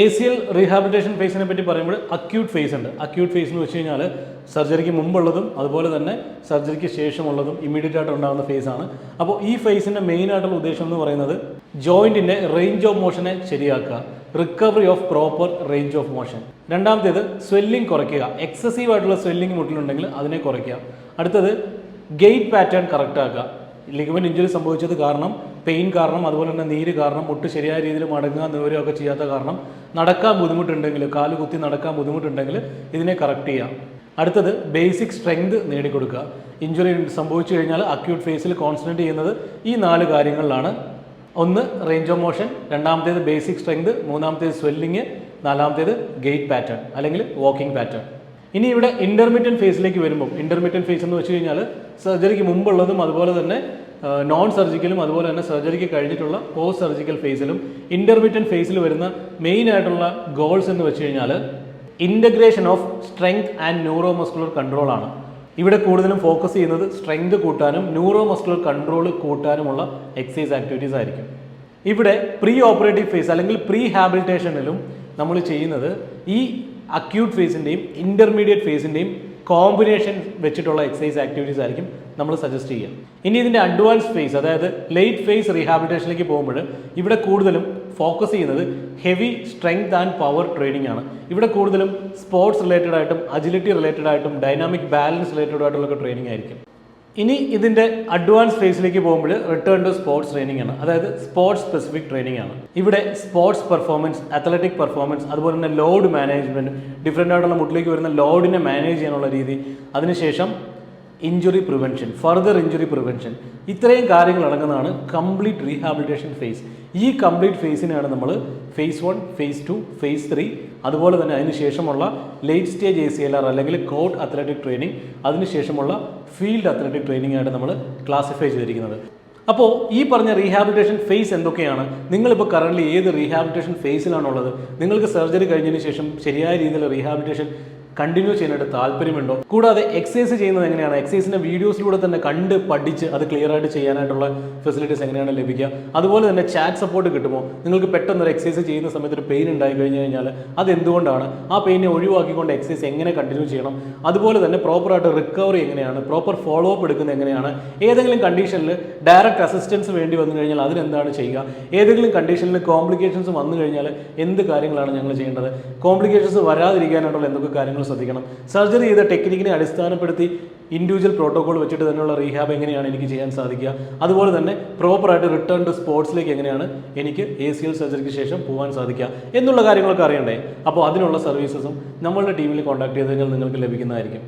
A C L rehabilitation ഫേസിനെ പറ്റി പറയുമ്പോൾ അക്യൂട്ട് ഫേസ് ഉണ്ട്. അക്യൂട്ട് ഫേസ് എന്ന് വെച്ച് കഴിഞ്ഞാൽ സർജറിക്ക് മുമ്പുള്ളതും അതുപോലെ തന്നെ സർജറിക്ക് ശേഷമുള്ളതും ഇമ്മീഡിയറ്റ് ആയിട്ട് ഉണ്ടാകുന്ന ഫേസ് ആണ്. അപ്പോൾ ഈ ഫേസിന്റെ മെയിൻ ആയിട്ടുള്ള ഉദ്ദേശം എന്ന് പറയുന്നത് ജോയിന്റിന്റെ റേഞ്ച് ഓഫ് മോഷനെ ശരിയാക്കുക. Recovery of proper range of motion രണ്ടാമത്തേത് സ്വെല്ലിംഗ് കുറയ്ക്കുക. എക്സസീവ് ആയിട്ടുള്ള സ്വെല്ലിംഗ് മുട്ടിലുണ്ടെങ്കിൽ അതിനെ കുറയ്ക്കുക. അടുത്തത് ഗെയ്റ്റ് പാറ്റേൺ കറക്റ്റ് ആക്കുക. ലിഗമെന്റ് ഇഞ്ചുറി സംഭവിച്ചത് കാരണം പെയിൻ കാരണം അതുപോലെ തന്നെ നീര് കാരണം മുട്ട് ശരിയായ രീതിയിൽ മടങ്ങുക നിവരുകയൊക്കെ ചെയ്യാത്ത കാരണം നടക്കാൻ ബുദ്ധിമുട്ടുണ്ടെങ്കിൽ കാൽ കുത്തി നടക്കാൻ ബുദ്ധിമുട്ടുണ്ടെങ്കിൽ ഇതിനെ കറക്റ്റ് ചെയ്യാം അടുത്തത് ബേസിക് സ്ട്രെങ്ത് നേടിക്കൊടുക്കുക. ഇഞ്ചുറി സംഭവിച്ചു കഴിഞ്ഞാൽ അക്യൂട്ട് ഫേസിൽ കോൺസെൻട്രേറ്റ് ചെയ്യുന്നത് ഈ നാല് കാര്യങ്ങളിലാണ്. ഒന്ന് റേഞ്ച് ഓഫ് മോഷൻ രണ്ടാമത്തേത് ബേസിക് സ്ട്രെങ്ത് മൂന്നാമത്തേത് സ്വെല്ലിങ് നാലാമത്തേത് ഗെയ്റ്റ് പാറ്റേൺ അല്ലെങ്കിൽ വാക്കിംഗ് പാറ്റേൺ ഇനി ഇവിടെ ഇന്റർമീഡിയറ്റ് ഫേസിലേക്ക് വരുമ്പോൾ ഇന്റർമീഡിയറ്റ് ഫേസ് എന്ന് വെച്ച് കഴിഞ്ഞാൽ സർജറിക്ക് മുമ്പുള്ളതും അതുപോലെ തന്നെ നോൺ സർജിക്കലും അതുപോലെ തന്നെ സർജറിക്ക് കഴിഞ്ഞിട്ടുള്ള പോസ്റ്റ് സർജിക്കൽ ഫേസിലും ഇന്റർമീഡിയറ്റ് ഫേസിൽ വരുന്ന മെയിൻ ആയിട്ടുള്ള ഗോൾസ് എന്ന് വെച്ച് കഴിഞ്ഞാൽ integration of strength and neuromuscular control ആണ്. ഇവിടെ കൂടുതലും ഫോക്കസ് ചെയ്യുന്നത് സ്ട്രെങ്ത് കൂട്ടാനും ന്യൂറോ മസ്കുലർ കൺട്രോൾ കൂട്ടാനുമുള്ള എക്സസൈസ് ആക്ടിവിറ്റീസ് ആയിരിക്കും. ഇവിടെ പ്രീ ഓപ്പറേറ്റീവ് ഫേസ് അല്ലെങ്കിൽ പ്രീ ഹാബിലിറ്റേഷനിലും നമ്മൾ ചെയ്യുന്നത് ഈ അക്യൂട്ട് ഫേസിന്റെയും ഇന്റർമീഡിയറ്റ് ഫേസിന്റെയും കോമ്പിനേഷൻ വെച്ചിട്ടുള്ള എക്സസൈസ് ആക്ടിവിറ്റീസ് ആയിരിക്കും നമ്മൾ സജസ്റ്റ് ചെയ്യുക. ഇനി ഇതിന്റെ അഡ്വാൻസ് ഫേസ് അതായത് ലേറ്റ് ഫേസ് റീഹാബിലിറ്റേഷനിലേക്ക് പോകുമ്പോൾ ഇവിടെ കൂടുതലും ഫോക്കസ് ചെയ്യുന്നത് heavy strength and power training ആണ്. ഇവിടെ കൂടുതലും സ്പോർട്സ് റിലേറ്റഡ് ആയിട്ടും അജിലിറ്റി റിലേറ്റഡ് ആയിട്ടും ഡൈനാമിക് ബാലൻസ് റിലേറ്റഡ് ആയിട്ടുള്ള ട്രെയിനിങ് ആയിരിക്കും. ഇനി ഇതിന്റെ അഡ്വാൻസ് ഫേസിലേക്ക് പോകുമ്പോൾ റിട്ടേൺ ടു സ്പോർട്സ് ട്രെയിനിങ് ആണ്. അതായത് സ്പോർട്സ് സ്പെസിഫിക് ട്രെയിനിങ് ആണ്. ഇവിടെ സ്പോർട്സ് പെർഫോമൻസ് അത്ലറ്റിക് പെർഫോമൻസ് അതുപോലെ തന്നെ ലോഡ് മാനേജ്മെന്റ് ഡിഫറെന്റ് ആയിട്ടുള്ള മുട്ടിലേക്ക് വരുന്ന ലോഡിനെ മാനേജ് ചെയ്യാനുള്ള രീതി. അതിനുശേഷം injury prevention further injury prevention ഇത്രയും കാര്യങ്ങൾ അടങ്ങുന്നതാണ് കംപ്ലീറ്റ് റീഹാബിലിറ്റേഷൻ ഫേസ് ഈ കംപ്ലീറ്റ് ഫേസിനെയാണ് നമ്മൾ phase one phase two phase three അതുപോലെ തന്നെ അതിന് ശേഷമുള്ള late stage A C L R അല്ലെങ്കിൽ കോട്ട് അത്ലറ്റിക് ട്രെയിനിങ് അതിനുശേഷമുള്ള ഫീൽഡ് അത്ലറ്റിക് ട്രെയിനിങ് ആയിട്ട് നമ്മൾ ക്ലാസിഫൈ ചെയ്തിരിക്കുന്നത്. അപ്പോൾ ഈ പറഞ്ഞ റീഹാബിലിറ്റേഷൻ ഫേസ് എന്തൊക്കെയാണ്? നിങ്ങളിപ്പോൾ കറന്റ് ഏത് റീഹാബിലിറ്റേഷൻ ഫേസിലാണുള്ളത് നിങ്ങൾക്ക് സർജറി കഴിഞ്ഞതിന് ശേഷം ശരിയായ രീതിയിൽ റീഹാബിലിറ്റേഷൻ കണ്ടിന്യൂ ചെയ്യാനായിട്ട് താല്പര്യമുണ്ടോ? കൂടാതെ എക്സസൈസ് ചെയ്യുന്നത് എങ്ങനെയാണ്? എക്സസൈസിന്റെ വീഡിയോസിലൂടെ തന്നെ കണ്ട് പഠിച്ച് അത് ക്ലിയർ ആയിട്ട് ചെയ്യാനായിട്ടുള്ള ഫെസിലിറ്റീസ് എങ്ങനെയാണ് ലഭിക്കുക? അതുപോലെ തന്നെ ചാറ്റ് സപ്പോർട്ട് കിട്ടുമോ? നിങ്ങൾക്ക് പെട്ടെന്ന് ഒരു എക്സസൈസ് ചെയ്യുന്ന സമയത്ത് ഒരു പെയിൻ ഉണ്ടായി കഴിഞ്ഞു കഴിഞ്ഞാൽ അത് എന്തുകൊണ്ടാണ്? ആ പെയിനെ ഒഴിവാക്കിക്കൊണ്ട് എക്സസൈസ് എങ്ങനെ കണ്ടിന്യൂ ചെയ്യണം? അതുപോലെ തന്നെ പ്രോപ്പറായിട്ട് റിക്കവറി എങ്ങനെയാണ്? പ്രോപ്പർ ഫോളോ അപ്പ് എടുക്കുന്നത് എങ്ങനെയാണ്? ഏതെങ്കിലും കണ്ടീഷനിൽ ഡയറക്റ്റ് അസിസ്റ്റൻസ് വേണ്ടി വന്നു കഴിഞ്ഞാൽ അതിനെന്താണ് ചെയ്യുക? ഏതെങ്കിലും കണ്ടീഷനിൽ കോംപ്ലിക്കേഷൻസ് വന്നു കഴിഞ്ഞാൽ എന്ത് കാര്യങ്ങളാണ് ഞങ്ങൾ ചെയ്യേണ്ടത്? കോംപ്ലിക്കേഷൻസ് വരാതിരിക്കാനായിട്ടുള്ള എന്തൊക്കെ കാര്യങ്ങൾ ശ്രദ്ധിക്കണം. സർജറി ചെയ്ത ടെക്നിക്കിനെ അടിസ്ഥാനപ്പെടുത്തി ഇൻഡിവിജ്വൽ പ്രോട്ടോകോൾ വെച്ചിട്ട് തന്നെയുള്ള റീഹാബ് എങ്ങനെയാണ് എനിക്ക് ചെയ്യാൻ സാധിക്കുക. അതുപോലെ തന്നെ പ്രോപ്പറായിട്ട് റിട്ടേൺ ടു സ്പോർട്സിലേക്ക് എങ്ങനെയാണ് എനിക്ക് എ സി എൽ സർജറിക്ക് ശേഷം പോകാൻ സാധിക്കുക എന്നുള്ള കാര്യങ്ങളൊക്കെ അറിയണ്ടേ? അപ്പോൾ അതിനുള്ള സർവീസസും നമ്മളുടെ ടീമിൽ കോൺടാക്ട് ചെയ്ത് നിങ്ങൾക്ക് ലഭിക്കുന്നതായിരിക്കും.